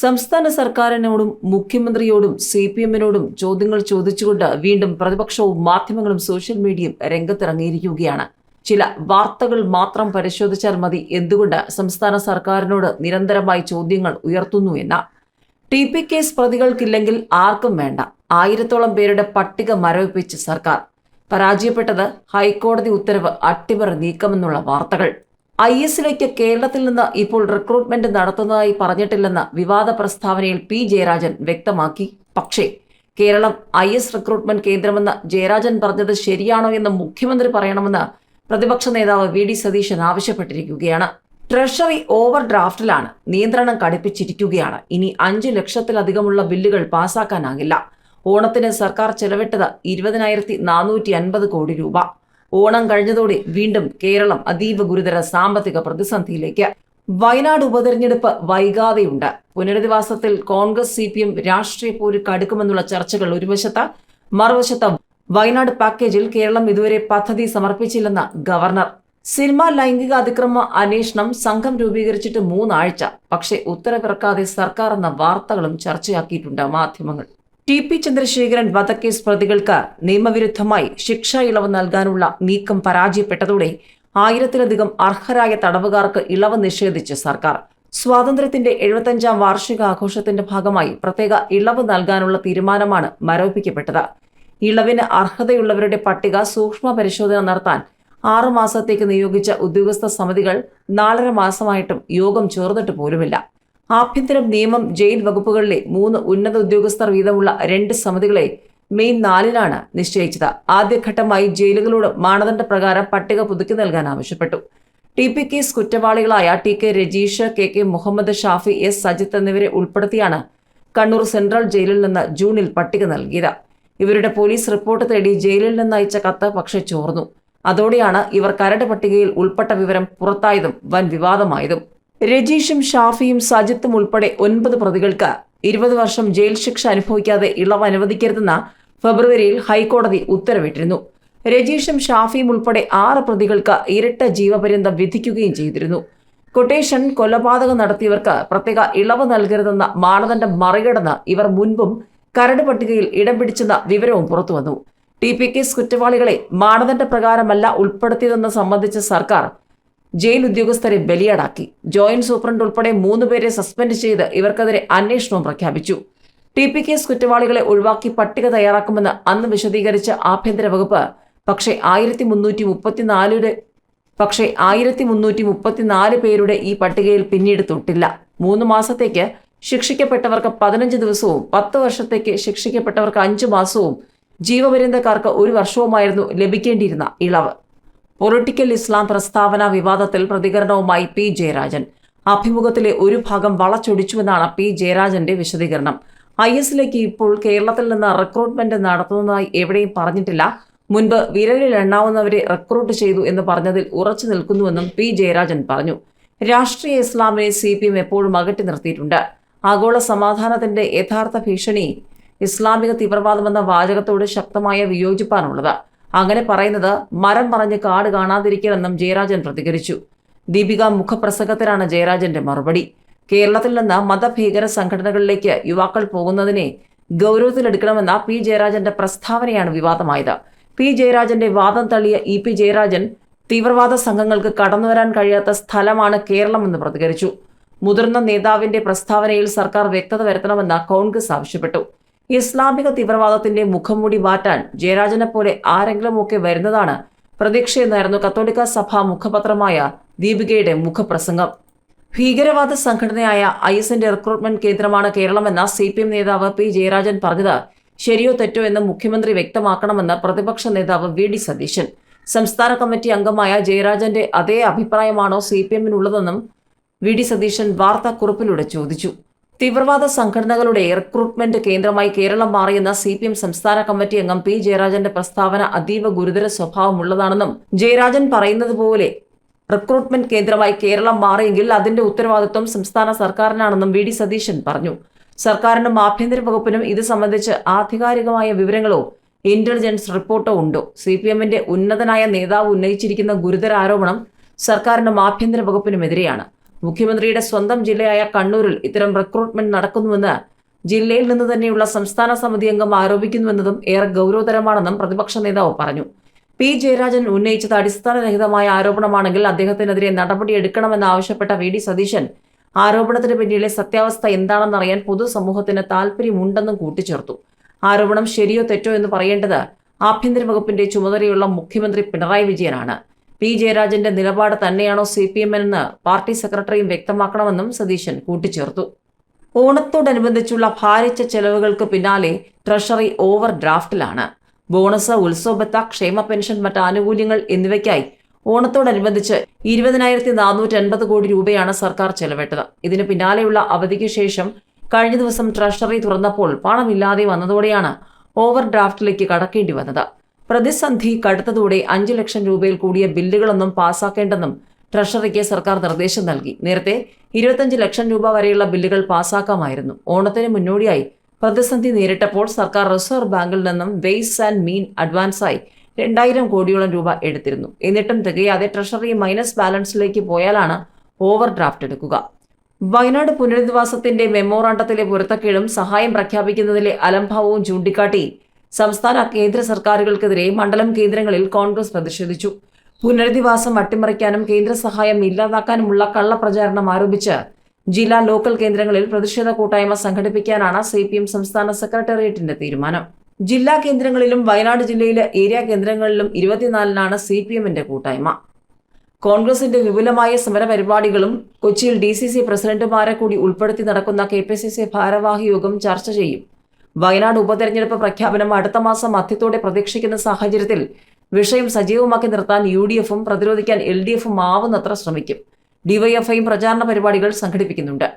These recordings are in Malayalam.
സംസ്ഥാന സർക്കാരിനോടും മുഖ്യമന്ത്രിയോടും സി പി എമ്മിനോടും ചോദ്യങ്ങൾ ചോദിച്ചുകൊണ്ട് വീണ്ടും പ്രതിപക്ഷവും മാധ്യമങ്ങളും സോഷ്യൽ മീഡിയയും രംഗത്തിറങ്ങിയിരിക്കുകയാണ്. ചില വാർത്തകൾ മാത്രം പരിശോധിച്ചാൽ മതി എന്തുകൊണ്ട് സംസ്ഥാന സർക്കാരിനോട് നിരന്തരമായി ചോദ്യങ്ങൾ ഉയർത്തുന്നു എന്ന. ടി പി കേസ് പ്രതികൾക്കില്ലെങ്കിൽ ആർക്കും വേണ്ട. ആയിരത്തോളം പേരുടെ പട്ടിക മരവിപ്പിച്ച് സർക്കാർ. പരാജയപ്പെട്ടത് ഹൈക്കോടതി ഉത്തരവ് അട്ടിമറി നീക്കമെന്നുള്ള വാർത്തകൾ. ഐ എസിലേക്ക് കേരളത്തിൽ നിന്ന് ഇപ്പോൾ റിക്രൂട്ട്മെന്റ് നടത്തുന്നതായി പറഞ്ഞിട്ടില്ലെന്ന വിവാദ പ്രസ്താവനയിൽ പി ജയരാജൻ വ്യക്തമാക്കി. പക്ഷേ കേരളം ഐ എസ് റിക്രൂട്ട്മെന്റ് കേന്ദ്രമെന്ന് ജയരാജൻ പറഞ്ഞത് ശരിയാണോ എന്ന് മുഖ്യമന്ത്രി പറയണമെന്ന് പ്രതിപക്ഷ നേതാവ് വി ഡി സതീശൻ ആവശ്യപ്പെട്ടിരിക്കുകയാണ്. ട്രഷറി ഓവർ ഡ്രാഫ്റ്റിലാണ് നിയന്ത്രണം കടുപ്പിച്ചിരിക്കുകയാണ് ഇനി അഞ്ചു ലക്ഷത്തിലധികമുള്ള ബില്ലുകൾ പാസാക്കാനാകില്ല. ഓണത്തിന് സർക്കാർ ചെലവിട്ടത് ഇരുപതിനായിരത്തി നാനൂറ്റി അൻപത് കോടി രൂപ. ഓണം കഴിഞ്ഞതോടെ വീണ്ടും കേരളം അതീവ ഗുരുതര സാമ്പത്തിക പ്രതിസന്ധിയിലേക്ക്. വയനാട് ഉപതെരഞ്ഞെടുപ്പ് വൈകാതെയുണ്ട്. പുനരധിവാസത്തിൽ കോൺഗ്രസ് സി പി എം രാഷ്ട്രീയ പോര് കടുക്കുമെന്നുള്ള ചർച്ചകൾ ഒരു വശത്ത് മറുവശത്ത് വയനാട് പാക്കേജിൽ കേരളം ഇതുവരെ പദ്ധതി സമർപ്പിച്ചില്ലെന്ന ഗവർണർ. സിനിമ ലൈംഗിക അതിക്രമ അന്വേഷണം സംഘം രൂപീകരിച്ചിട്ട് മൂന്നാഴ്ച. പക്ഷേ ഉത്തരവിറക്കാതെ സർക്കാർ എന്ന വാർത്തകളും ചർച്ചയാക്കിയിട്ടുണ്ട് മാധ്യമങ്ങൾ. ടി പി ചന്ദ്രശേഖരൻ വധക്കേസ് പ്രതികൾക്ക് നിയമവിരുദ്ധമായി ശിക്ഷ ഇളവ് നൽകാനുള്ള നീക്കം പരാജയപ്പെട്ടതോടെ ആയിരത്തിലധികം അർഹരായ തടവുകാർക്ക് ഇളവ് നിഷേധിച്ച് സർക്കാർ. സ്വാതന്ത്ര്യത്തിന്റെ എഴുപത്തഞ്ചാം വാർഷികാഘോഷത്തിന്റെ ഭാഗമായി പ്രത്യേക ഇളവ് നൽകാനുള്ള തീരുമാനമാണ് മരവിപ്പിക്കപ്പെട്ടത്. ഇളവിന് അർഹതയുള്ളവരുടെ പട്ടിക സൂക്ഷ്മ പരിശോധന നടത്താൻ ആറു മാസത്തേക്ക് നിയോഗിച്ച ഉദ്യോഗസ്ഥ സമിതികൾ നാലര മാസമായിട്ടും യോഗം ചേർന്നിട്ട് പോലുമില്ല. ആഭ്യന്തരം നിയമം ജയിൽ വകുപ്പുകളിലെ മൂന്ന് ഉന്നത ഉദ്യോഗസ്ഥർ വീതമുള്ള രണ്ട് സമിതികളെ മെയ് നാലിനാണ് നിശ്ചയിച്ചത്. ആദ്യഘട്ടമായി ജയിലുകളോട് മാനദണ്ഡ പ്രകാരം പട്ടിക പുതുക്കി നൽകാൻ ആവശ്യപ്പെട്ടു. T P case കുറ്റവാളികളായ T K Rajeesh K K Muhammad Shafi S Sajith എന്നിവരെ ഉൾപ്പെടുത്തിയാണ് കണ്ണൂർ സെൻട്രൽ ജയിലിൽ നിന്ന് ജൂണിൽ പട്ടിക നൽകിയത്. ഇവരുടെ പോലീസ് റിപ്പോർട്ട് തേടി ജയിലിൽ നിന്ന് അയച്ച കത്ത് പക്ഷേ ചോർന്നു. അതോടെയാണ് ഇവർ കരട് പട്ടികയിൽ ഉൾപ്പെട്ട വിവരം പുറത്തായതും വൻ വിവാദമായതും. രജീഷും ഷാഫിയും സജിത്തും ഉൾപ്പെടെ ഒൻപത് പ്രതികൾക്ക് ഇരുപത് വർഷം ജയിൽ ശിക്ഷ അനുഭവിക്കാതെ ഇളവ് അനുവദിക്കരുതെന്ന് ഫെബ്രുവരിയിൽ ഹൈക്കോടതി ഉത്തരവിട്ടിരുന്നു. രജീഷും ഷാഫിയും ഉൾപ്പെടെ ആറ് പ്രതികൾക്ക് ഇരട്ട ജീവപര്യന്തം വിധിക്കുകയും ചെയ്തിരുന്നു. കൊട്ടേഷൻ കൊലപാതകം നടത്തിയവർക്ക് പ്രത്യേക ഇളവ് നൽകരുതെന്ന മാനദണ്ഡം മറികടന്ന് ഇവർ മുൻപും കരട് പട്ടികയിൽ ഇടം പിടിച്ചെന്ന വിവരവും പുറത്തുവന്നു. ടി പി കേസ് കുറ്റവാളികളെ മാനദണ്ഡ പ്രകാരമല്ല ഉൾപ്പെടുത്തിയതെന്ന് സംബന്ധിച്ച സർക്കാർ ജയിൽ ഉദ്യോഗസ്ഥരെ ബലിയാടാക്കി. ജോയിന്റ് സൂപ്രണ്ട് ഉൾപ്പെടെ മൂന്ന് പേരെ സസ്പെൻഡ് ചെയ്ത് ഇവർക്കെതിരെ അന്വേഷണവും പ്രഖ്യാപിച്ചു. ടി പി കേസ് കുറ്റവാളികളെ ഒഴിവാക്കി പട്ടിക തയ്യാറാക്കുമെന്ന് അന്ന് വിശദീകരിച്ച ആഭ്യന്തര വകുപ്പ് പക്ഷേ ആയിരത്തി മുന്നൂറ്റി മുപ്പത്തിനാലുടെ പക്ഷേ ആയിരത്തി മുന്നൂറ്റി മുപ്പത്തിനാല് പേരുടെ ഈ പട്ടികയിൽ പിന്നീട് തൊട്ടില്ല. മൂന്ന് മാസത്തേക്ക് ശിക്ഷിക്കപ്പെട്ടവർക്ക് പതിനഞ്ച് ദിവസവും പത്ത് വർഷത്തേക്ക് ശിക്ഷിക്കപ്പെട്ടവർക്ക് അഞ്ച് മാസവും ജീവപര്യന്തക്കാർക്ക് ഒരു വർഷവുമായിരുന്നു ലഭിക്കേണ്ടിയിരുന്ന ഇളവ്. പൊളിറ്റിക്കൽ ഇസ്ലാം പ്രസ്താവന വിവാദത്തിൽ പ്രതികരണവുമായി പി ജയരാജൻ. അഭിമുഖത്തിലെ ഒരു ഭാഗം വളച്ചൊടിച്ചുവെന്നാണ് പി ജയരാജന്റെ വിശദീകരണം. ഐ എസിലേക്ക് ഇപ്പോൾ കേരളത്തിൽ നിന്ന് റിക്രൂട്ട്മെന്റ് നടത്തുന്നതായി എവിടെയും പറഞ്ഞിട്ടില്ല. മുൻപ് വിരലിൽ എണ്ണാവുന്നവരെ റിക്രൂട്ട് ചെയ്തു എന്ന് പറഞ്ഞതിൽ ഉറച്ചു നിൽക്കുന്നുവെന്നും പി ജയരാജൻ പറഞ്ഞു. രാഷ്ട്രീയ ഇസ്ലാമിനെ സി പി എം എപ്പോഴും അകറ്റി നിർത്തിയിട്ടുണ്ട്. ആഗോള സമാധാനത്തിന്റെ യഥാർത്ഥ ഭീഷണി ഇസ്ലാമിക തീവ്രവാദമെന്ന വാചകത്തോട് ശക്തമായ വിയോജിപ്പാണുള്ളത്. അങ്ങനെ പറയുന്നത് മരം പറഞ്ഞ് കാട് കാണാതിരിക്കലെന്നും ജയരാജൻ പ്രതികരിച്ചു. ദീപിക മുഖപ്രസംഗത്തിലാണ് ജയരാജന്റെ മറുപടി. കേരളത്തിൽ നിന്ന് മതഭീകര സംഘടനകളിലേക്ക് യുവാക്കൾ പോകുന്നതിനെ ഗൗരവത്തിലെടുക്കണമെന്ന പി ജയരാജന്റെ പ്രസ്താവനയാണ് വിവാദമായത്. പി ജയരാജന്റെ വാദം തള്ളിയ ഇ പി ജയരാജൻ തീവ്രവാദ സംഘങ്ങൾക്ക് കടന്നുവരാൻ കഴിയാത്ത സ്ഥലമാണ് കേരളമെന്ന് പ്രതികരിച്ചു. മുതിർന്ന നേതാവിന്റെ പ്രസ്താവനയിൽ സർക്കാർ വ്യക്തത വരുത്തണമെന്ന് കോൺഗ്രസ് ആവശ്യപ്പെട്ടു. ഇസ്ലാമിക തീവ്രവാദത്തിന്റെ മുഖംമൂടി മാറ്റാൻ ജയരാജനെ പോലെ ആരെങ്കിലുമൊക്കെ വരുന്നതാണ് പ്രതീക്ഷയെന്നായിരുന്നു കത്തോലിക്ക സഭ മുഖപത്രമായ ദീപികയുടെ മുഖപ്രസംഗം. ഭീകരവാദ സംഘടനയായ ഐ എസിന്റെ റിക്രൂട്ട്മെന്റ് കേന്ദ്രമാണ് കേരളമെന്ന സി പി എം നേതാവ് പി ജയരാജൻ പറഞ്ഞത് ശരിയോ തെറ്റോ എന്ന് മുഖ്യമന്ത്രി വ്യക്തമാക്കണമെന്ന് പ്രതിപക്ഷ നേതാവ് വി ഡി സതീശൻ. സംസ്ഥാന കമ്മിറ്റി അംഗമായ ജയരാജന്റെ അതേ അഭിപ്രായമാണോ സി പി എമ്മിനുള്ളതെന്നും വി ഡി സതീശൻ വാർത്താക്കുറിപ്പിലൂടെ ചോദിച്ചു. തീവ്രവാദ സംഘടനകളുടെ റിക്രൂട്ട്മെന്റ് കേന്ദ്രമായി കേരളം മാറിയെന്ന സി പി എം സംസ്ഥാന കമ്മിറ്റി അംഗം പി ജയരാജന്റെ പ്രസ്താവന അതീവ ഗുരുതര സ്വഭാവമുള്ളതാണെന്നും ജയരാജൻ പറയുന്നത് പോലെ റിക്രൂട്ട്മെന്റ് കേന്ദ്രമായി കേരളം മാറിയെങ്കിൽ അതിന്റെ ഉത്തരവാദിത്വം സംസ്ഥാന സർക്കാരിനാണെന്നും വി ഡി സതീശൻ പറഞ്ഞു. സർക്കാരിനും ആഭ്യന്തര വകുപ്പിനും ഇത് സംബന്ധിച്ച് ആധികാരികമായ വിവരങ്ങളോ ഇന്റലിജൻസ് റിപ്പോർട്ടോ ഉണ്ടോ? സി പി എമ്മിന്റെ ഉന്നതനായ നേതാവ് ഉന്നയിച്ചിരിക്കുന്ന ഗുരുതര ആരോപണം സർക്കാരിനും ആഭ്യന്തര വകുപ്പിനുമെതിരെയാണ്. മുഖ്യമന്ത്രിയുടെ സ്വന്തം ജില്ലയായ കണ്ണൂരിൽ ഇത്തരം റിക്രൂട്ട്മെന്റ് നടക്കുന്നുവെന്ന് ജില്ലയിൽ നിന്ന് തന്നെയുള്ള സംസ്ഥാന സമിതി അംഗം ആരോപിക്കുന്നുവെന്നതും ഏറെ ഗൗരവതരമാണെന്നും പ്രതിപക്ഷ നേതാവ് പറഞ്ഞു. പി. ജയരാജൻ ഉന്നയിച്ചത് അടിസ്ഥാനരഹിതമായ ആരോപണമാണെങ്കിൽ അദ്ദേഹത്തിനെതിരെ നടപടിയെടുക്കണമെന്നാവശ്യപ്പെട്ട വി. ഡി. സതീശൻ ആരോപണത്തിന് പിന്നിലെ സത്യാവസ്ഥ എന്താണെന്നറിയാൻ പൊതുസമൂഹത്തിന് താൽപ്പര്യമുണ്ടെന്നും കൂട്ടിച്ചേർത്തു. ആരോപണം ശരിയോ തെറ്റോ എന്ന് പറയേണ്ടത് ആഭ്യന്തര വകുപ്പിന്റെ ചുമതലയുള്ള മുഖ്യമന്ത്രി പിണറായി വിജയനാണ്. പി. ജയരാജന്റെ നിലപാട് തന്നെയാണോ സി പി എമ്മെന്ന് പാർട്ടി സെക്രട്ടറിയും വ്യക്തമാക്കണമെന്നും സതീശൻ കൂട്ടിച്ചേർത്തു. ഓണത്തോടനുബന്ധിച്ചുള്ള ഭാരിച്ച ചെലവുകൾക്ക് പിന്നാലെ ട്രഷറി ഓവർ ഡ്രാഫ്റ്റിലാണ് ബോണസ് ഉത്സവബത്ത ക്ഷേമ പെൻഷൻ മറ്റ് ആനുകൂല്യങ്ങൾ എന്നിവയ്ക്കായി ഓണത്തോടനുബന്ധിച്ച് ഇരുപതിനായിരത്തി നാനൂറ്റി അൻപത് കോടി രൂപയാണ് സർക്കാർ ചെലവിട്ടത് ഇതിന് പിന്നാലെയുള്ള അവധിക്ക് ശേഷം കഴിഞ്ഞ ദിവസം ട്രഷറി തുറന്നപ്പോൾ പണമില്ലാതെ വന്നതോടെയാണ് ഓവർ ഡ്രാഫ്റ്റിലേക്ക് കടക്കേണ്ടി വന്നത്. പ്രതിസന്ധി കടുത്തതോടെ അഞ്ചു ലക്ഷം രൂപയിൽ കൂടിയ ബില്ലുകളൊന്നും പാസാക്കേണ്ടെന്നും ട്രഷറിക്ക് സർക്കാർ നിർദ്ദേശം നൽകി. നേരത്തെ ഇരുപത്തഞ്ച് ലക്ഷം രൂപ വരെയുള്ള ബില്ലുകൾ പാസാക്കാമായിരുന്നു. ഓണത്തിന് മുന്നോടിയായി പ്രതിസന്ധി നേരിട്ടപ്പോൾ സർക്കാർ റിസർവ് ബാങ്കിൽ നിന്നും വെയ്സ് ആൻഡ് മീൻ അഡ്വാൻസായി രണ്ടായിരം കോടിയോളം രൂപ എടുത്തിരുന്നു. എന്നിട്ടും തികയാതെ ട്രഷറി മൈനസ് ബാലൻസിലേക്ക് പോയാലാണ് ഓവർ ഡ്രാഫ്റ്റ് എടുക്കുക. വയനാട് പുനരധിവാസത്തിന്റെ മെമ്മോറാണ്ടത്തിലെ പൊരുത്തക്കേടും സഹായം പ്രഖ്യാപിക്കുന്നതിലെ അലംഭാവവും ചൂണ്ടിക്കാട്ടി സംസ്ഥാന കേന്ദ്ര സർക്കാരുകൾക്കെതിരെ മണ്ഡലം കേന്ദ്രങ്ങളിൽ കോൺഗ്രസ് പ്രതിഷേധിച്ചു. പുനരധിവാസം അട്ടിമറിക്കാനും കേന്ദ്ര സഹായം ഇല്ലാതാക്കാനുമുള്ള കള്ളപ്രചാരണം ആരോപിച്ച് ജില്ലാ ലോക്കൽ കേന്ദ്രങ്ങളിൽ പ്രതിഷേധ കൂട്ടായ്മ സംഘടിപ്പിക്കാനാണ് സി പി എം സംസ്ഥാന സെക്രട്ടേറിയറ്റിന്റെ തീരുമാനം. ജില്ലാ കേന്ദ്രങ്ങളിലും വയനാട് ജില്ലയിലെ ഏരിയ കേന്ദ്രങ്ങളിലും ഇരുപത്തിനാലിനാണ് സി പി എമ്മിന്റെ കൂട്ടായ്മ. കോൺഗ്രസിന്റെ വിപുലമായ സമരപരിപാടികളും കൊച്ചിയിൽ ഡി സി സി പ്രസിഡന്റുമാരെ കൂടി ഉൾപ്പെടുത്തി നടക്കുന്ന കെ പി സി സി ഭാരവാഹി യോഗം ചർച്ച ചെയ്യും. വയനാട് ഉപതെരഞ്ഞെടുപ്പ് പ്രഖ്യാപനം അടുത്ത മാസം മധ്യത്തോടെ പ്രതീക്ഷിക്കുന്ന സാഹചര്യത്തിൽ വിഷയം സജീവമാക്കി നിർത്താൻ യു ഡി എഫും പ്രതിരോധിക്കാൻ എൽ ഡി എഫും ആവുന്നത്ര ശ്രമിക്കും. ഡിവൈഎഫ്ഐയും പ്രചാരണ പരിപാടികൾ സംഘടിപ്പിക്കുന്നുണ്ട്.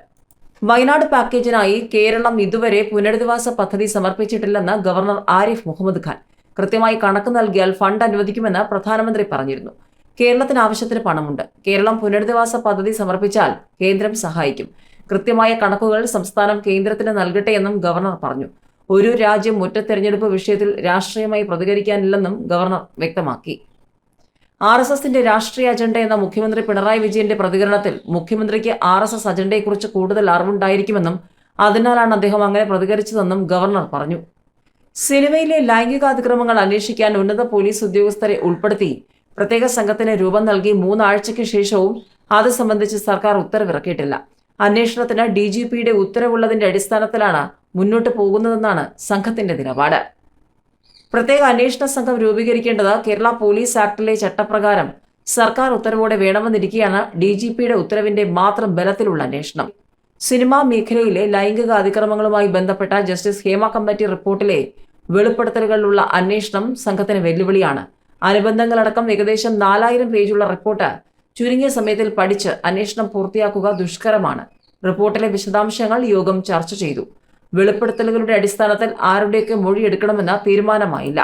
വയനാട് പാക്കേജിനായി കേരളം ഇതുവരെ പുനരധിവാസ പദ്ധതി സമർപ്പിച്ചിട്ടില്ലെന്ന് ഗവർണർ ആരിഫ് മുഹമ്മദ് ഖാൻ. കൃത്യമായി കണക്ക് നൽകിയാൽ ഫണ്ട് അനുവദിക്കുമെന്ന് പ്രധാനമന്ത്രി പറഞ്ഞിരുന്നു. കേരളത്തിന് ആവശ്യത്തിന് പണമുണ്ട്. കേരളം പുനരധിവാസ പദ്ധതി സമർപ്പിച്ചാൽ കേന്ദ്രം സഹായിക്കും. കൃത്യമായ കണക്കുകൾ സംസ്ഥാനം കേന്ദ്രത്തിന് നൽകട്ടെ എന്നും ഗവർണർ പറഞ്ഞു. ഒരു രാജ്യം ഒറ്റ തെരഞ്ഞെടുപ്പ് വിഷയത്തിൽ രാഷ്ട്രീയമായി പ്രതികരിക്കാനില്ലെന്നും ഗവർണർ വ്യക്തമാക്കി. ആർ എസ് എസിന്റെ രാഷ്ട്രീയ അജണ്ട എന്ന മുഖ്യമന്ത്രി പിണറായി വിജയന്റെ പ്രതികരണത്തിൽ മുഖ്യമന്ത്രിക്ക് ആർ എസ് എസ് അജണ്ടയെക്കുറിച്ച് കൂടുതൽ അറിവുണ്ടായിരിക്കുമെന്നും അതിനാലാണ് അദ്ദേഹം അങ്ങനെ പ്രതികരിച്ചതെന്നും ഗവർണർ പറഞ്ഞു. സിനിമയിലെ ലൈംഗികാതിക്രമങ്ങൾ അന്വേഷിക്കാൻ ഉന്നത പോലീസ് ഉദ്യോഗസ്ഥരെ ഉൾപ്പെടുത്തി പ്രത്യേക സംഘത്തിന് രൂപം നൽകി മൂന്നാഴ്ചയ്ക്ക് ശേഷവും അത് സംബന്ധിച്ച് സർക്കാർ ഉത്തരവിറക്കിയിട്ടില്ല. അന്വേഷണത്തിന് ഡി ജി പിയുടെ ഉത്തരവുള്ളതിന്റെ അടിസ്ഥാനത്തിലാണ് മുന്നോട്ട് പോകുന്നതെന്നാണ് സംഘത്തിന്റെ നിലപാട്. പ്രത്യേക അന്വേഷണ സംഘം രൂപീകരിക്കേണ്ടത് കേരള പോലീസ് ആക്ടിലെ ചട്ടപ്രകാരം സർക്കാർ ഉത്തരവോടെ വേണമെന്നിരിക്കെയാണ് ഡി ജി പിയുടെ ഉത്തരവിന്റെ മാത്രം ബലത്തിലുള്ള അന്വേഷണം. സിനിമാ മേഖലയിലെ ലൈംഗിക അതിക്രമങ്ങളുമായി ബന്ധപ്പെട്ട ജസ്റ്റിസ് ഹേമ കമ്മിറ്റി റിപ്പോർട്ടിലെ വെളിപ്പെടുത്തലുകളിലുള്ള അന്വേഷണം സംഘത്തിന് വെല്ലുവിളിയാണ്. അനുബന്ധങ്ങളടക്കം ഏകദേശം നാലായിരം പേജുള്ള റിപ്പോർട്ട് ചുരുങ്ങിയ സമയത്തിൽ പഠിച്ച് അന്വേഷണം പൂർത്തിയാക്കുക ദുഷ്കരമാണ്. റിപ്പോർട്ടിലെ വിശദാംശങ്ങൾ യോഗം ചർച്ച ചെയ്തു. വെളിപ്പെടുത്തലുകളുടെ അടിസ്ഥാനത്തിൽ ആരുടെയൊക്കെ മൊഴിയെടുക്കണമെന്ന തീരുമാനമായില്ല